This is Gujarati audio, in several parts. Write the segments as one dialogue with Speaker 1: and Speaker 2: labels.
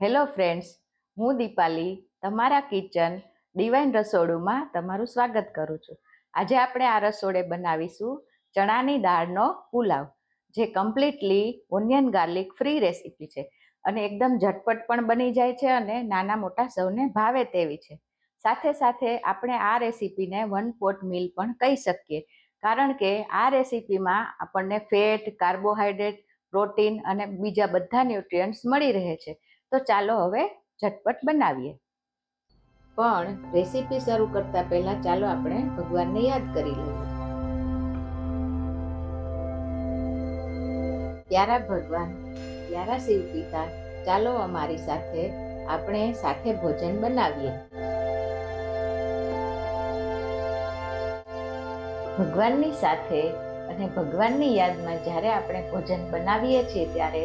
Speaker 1: હેલો ફ્રેન્ડ્સ, હું દીપાલી તમારા કિચન ડિવાઇન રસોડુંમાં તમારું સ્વાગત કરું છું. આજે આપણે આ રસોડે બનાવીશું ચણાની દાળનો પુલાવ, જે completely onion garlic free recipe છે અને એકદમ ઝટપટ પણ બની જાય છે અને નાના મોટા સૌને ભાવે તેવી છે. સાથે સાથે આપણે આ રેસીપીને વન પોટ મીલ પણ કહી શકીએ, કારણ કે આ રેસીપીમાં આપણને ફેટ, કાર્બોહાઈડ્રેટ, પ્રોટીન અને બીજા બધા ન્યુટ્રિયન્ટ્સ મળી રહે છે. તો ચાલો હવે ઝટપટ બનાવીએ. પણ રેસીપી શરૂ કરતા પહેલા ચાલો આપણે ભગવાનને યાદ કરી લઈએ. પ્યારા ભગવાન, પ્યારા શિવ પિતા, ચાલો અમારી સાથે આપણે સાથે ભોજન બનાવીએ. ભગવાનની સાથે અને ભગવાનની યાદમાં જ્યારે આપણે ભોજન બનાવીએ છીએ ત્યારે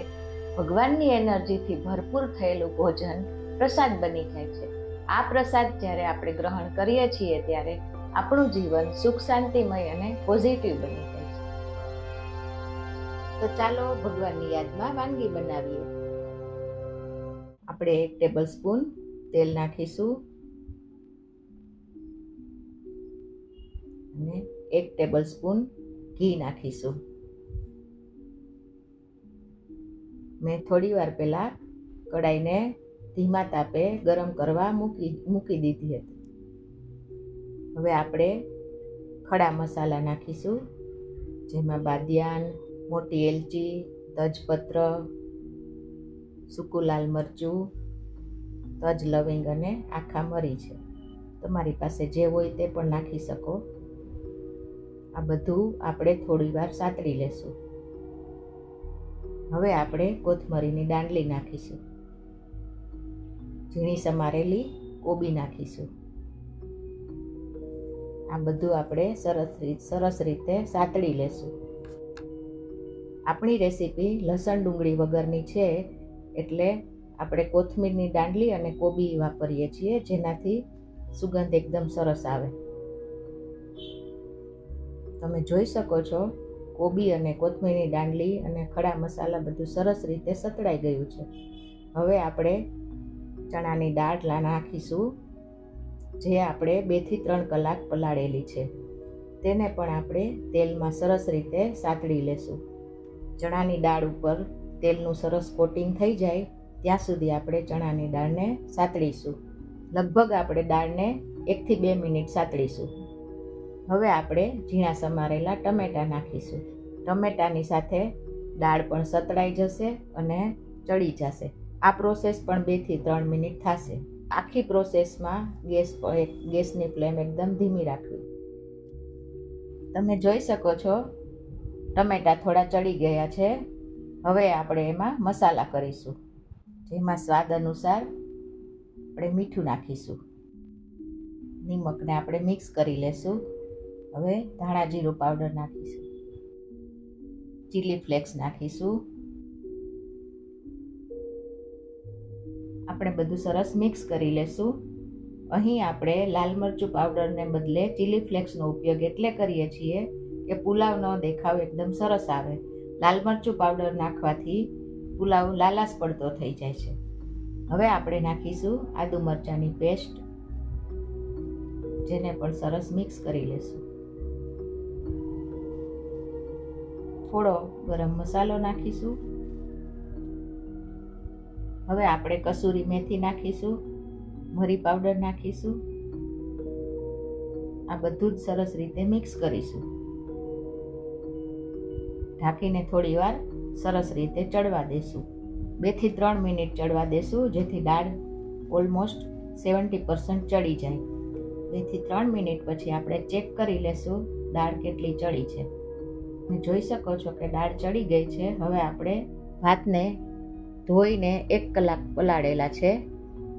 Speaker 1: ભગવાનની એનર્જીથી ભરપૂર થયેલું ભોજન પ્રસાદ બની જાય છે. આ પ્રસાદ જ્યારે આપણે ગ્રહણ કરીએ છીએ ત્યારે આપણું જીવન સુખ શાંતિમય અને પોઝિટિવ બની જાય છે. તો ચાલો ભગવાનની યાદમાં વાનગી બનાવીએ. આપણે એક ટેબલ સ્પૂન તેલ નાખીશું. અને એક ટેબલ સ્પૂન ઘી નાખીશું. મેં થોડી વાર પહેલાં કડાઈને ધીમા તાપે ગરમ કરવા મૂકી મૂકી દીધી હતી. હવે આપણે ખડા મસાલા નાખીશું, જેમાં બાદિયાન, મોટી એલચી, તજપત્ર, સૂકું લાલ મરચું, તજ લવિંગ અને આખા મરી છે. તમારી પાસે જે હોય તે પણ નાખી શકો. આ બધું આપણે થોડીવાર સાતરી લેશું. હવે આપણે કોથમરીની દાંડલી નાખીશું. ઝીણી સમારેલી કોબી નાખીશું. આ બધું આપણે સરસ રીત, સરસ રીતે સાતળી લેશું. આપણી રેસીપી લસણ ડુંગળી વગરની છે, એટલે આપણે કોથમીરની દાંડલી અને કોબી વાપરીએ છીએ, જેનાથી સુગંધ એકદમ સરસ આવે. તમે જોઈ શકો છો કોબી અને કોથમીરની દાંડલી અને ખડા મસાલા બધું સરસ રીતે સતળાઈ ગયું છે. હવે આપણે ચણાની દાળ નાખીશું, જે આપણે બેથી ત્રણ કલાક પલાળેલી છે. તેને પણ આપણે તેલમાં સરસ રીતે સાતળી લેશું. ચણાની દાળ ઉપર તેલનું સરસ કોટિંગ થઈ જાય, ત્યાં સુધી આપણે ચણાની દાળને સાતળીશું. લગભગ આપણે દાળને એકથી બે મિનિટ સાતળીશું. હવે આપણે ઝીણા સમારેલા ટમેટાં નાખીશું. ટમેટાની સાથે દાળ પણ સતળાઈ જશે અને ચડી જશે. આ પ્રોસેસ પણ બેથી ત્રણ મિનિટ થશે. આખી પ્રોસેસમાં ગેસ ગેસની ફ્લેમ એકદમ ધીમી રાખવી. તમે જોઈ શકો છો, ટમેટાં થોડા ચડી ગયા છે. હવે આપણે એમાં મસાલા કરીશું. જેમાં સ્વાદ અનુસાર આપણે મીઠું નાખીશું. નિમકને આપણે મિક્સ કરી લેશું. હવે ધાણા જીરું પાવડર નાખીશું. ચીલી ફ્લેક્સ નાખીશું. આપણે બધું સરસ મિક્સ કરી લેશું. અહીં આપણે લાલ મરચું પાવડરને બદલે ચીલી ફ્લેક્સનો ઉપયોગ એટલે કરીએ છીએ કે પુલાવનો દેખાવ, એકદમ સરસ આવે. લાલ મરચું પાવડર નાખવાથી પુલાવ લાલાશ પડતો થઈ જાય છે. હવે આપણે નાખીશું આદુ મરચાંની પેસ્ટ, જેને પણ સરસ મિક્સ કરી લેશું. થોડો ગરમ મસાલો નાખીશું. હવે આપણે કસૂરી મેથી નાખીશું, મરી પાવડર નાખીશું. આ બધું જ સરસ રીતે મિક્સ કરીશું. ઢાંકીને થોડી વાર સરસ રીતે ચડવા દેશું. બેથી ત્રણ મિનિટ ચડવા દેશું, જેથી દાળ ઓલમોસ્ટ સેવન્ટી પર્સન્ટ ચડી જાય. બેથી ત્રણ મિનિટ પછી આપણે ચેક કરી લેશું દાળ કેટલી ચડી છે. તમે જોઈ શકો છો કે દાળ ચડી ગઈ છે. હવે આપણે ભાતને ધોઈને એક કલાક પલાળેલા છે,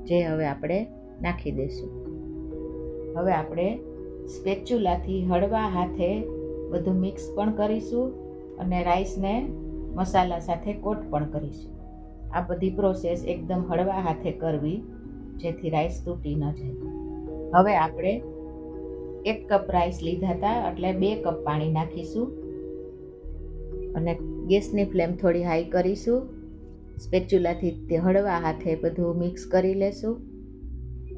Speaker 1: જે હવે આપણે નાખી દઈશું. હવે આપણે સ્પેચ્યુલાથી હળવા હાથે બધું મિક્સ પણ કરીશું અને રાઈસને મસાલા સાથે કોટ પણ કરીશું. આ બધી પ્રોસેસ એકદમ હળવા હાથે કરવી, જેથી રાઈસ તૂટી ન જાય. હવે આપણે એક કપ રાઈસ લીધા હતા, એટલે બે કપ પાણી નાખીશું. અને ગેસની ફ્લેમ થોડી હાઈ કરીશું. સ્પેચ્યુલાથી તે હળવા હાથે બધું મિક્સ કરી લેશું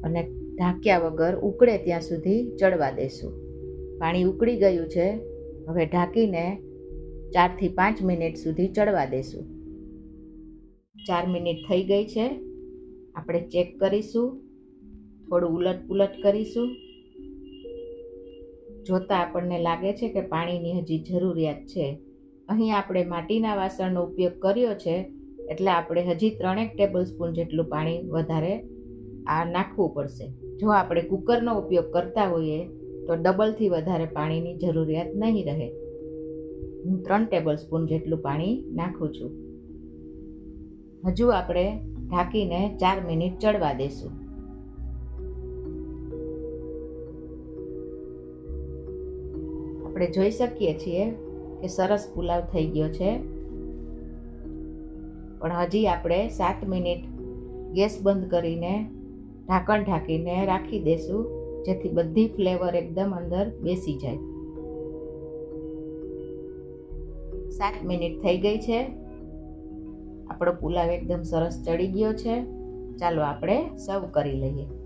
Speaker 1: અને ઢાંક્યા વગર ઉકળે ત્યાં સુધી ચડવા દેશું. પાણી ઉકળી ગયું છે, હવે ઢાંકીને ચારથી પાંચ મિનિટ સુધી ચડવા દેશું. ચાર મિનિટ થઈ ગઈ છે, આપણે ચેક કરીશું. થોડું ઉલટ પુલટ કરીશું. જોતાં આપણને લાગે છે કે પાણીની હજી જરૂરિયાત છે. અહીં આપણે માટીના વાસણનો ઉપયોગ કર્યો છે, એટલે આપણે હજી ત્રણેક ટેબલ સ્પૂન જેટલું પાણી વધારે આ નાખવું પડશે. જો આપણે કુકરનો ઉપયોગ કરતા હોઈએ, તો ડબલથી વધારે પાણીની જરૂરિયાત નહીં રહે. હું ત્રણ ટેબલ સ્પૂન જેટલું પાણી નાખું છું. હજુ આપણે ઢાંકીને ચાર મિનિટ ચડવા દેશું. આપણે જોઈ શકીએ છીએ કે સરસ પુલાવ થઈ ગયો છે. પણ હજી આપણે સાત મિનિટ ગેસ બંધ કરીને ઢાંકણ ઢાંકીને રાખી દેશું, જેથી બધી ફ્લેવર એકદમ અંદર બેસી જાય. સાત મિનિટ થઈ ગઈ છે. આપણો પુલાવ એકદમ સરસ ચડી ગયો છે. ચાલો આપણે સર્વ કરી લઈએ.